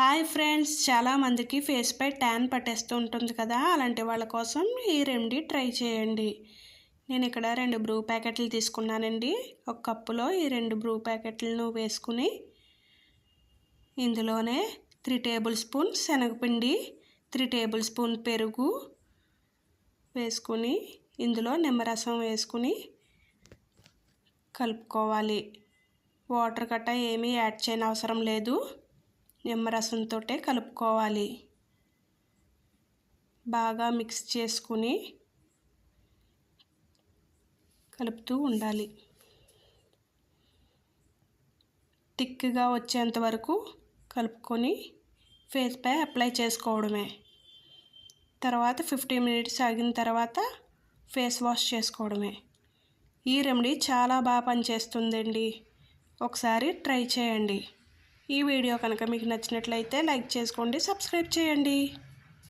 Hi friends చాలామందికి ఫేస్పై tan పట్టేస్తూ ఉంటుంది కదా అలాంటి వాళ్ళ కోసం ఈ రెమెడీ ట్రై చేయండి. నేను ఇక్కడ రెండు బ్రూ ప్యాకెట్లు తీసుకున్నానండి. ఒక కప్పులో ఈ రెండు బ్రూ ప్యాకెట్లను వేసుకుని ఇందులోనే త్రీ టేబుల్ స్పూన్ శనగపిండి త్రీ టేబుల్ స్పూన్ పెరుగు వేసుకుని ఇందులో నిమ్మరసం వేసుకుని కలుపుకోవాలి. వాటర్ గట్ట ఏమీ యాడ్ చేయని అవసరం లేదు. నిమ్మరసంతో కలుపుకోవాలి. బాగా మిక్స్ చేసుకుని కలుపుతూ ఉండాలి. థిక్గా వచ్చేంత వరకు కలుపుకొని ఫేస్పై అప్లై చేసుకోవడమే. తర్వాత ఫిఫ్టీ మినిట్స్ ఆగిన తర్వాత ఫేస్ వాష్ చేసుకోవడమే. ఈ రెమెడీ చాలా బాగా పనిచేస్తుందండి. ఒకసారి ట్రై చేయండి. ఈ వీడియో కనుక మీకు నచ్చినట్లయితే లైక్ చేసుకోండి సబ్స్క్రైబ్ చేయండి.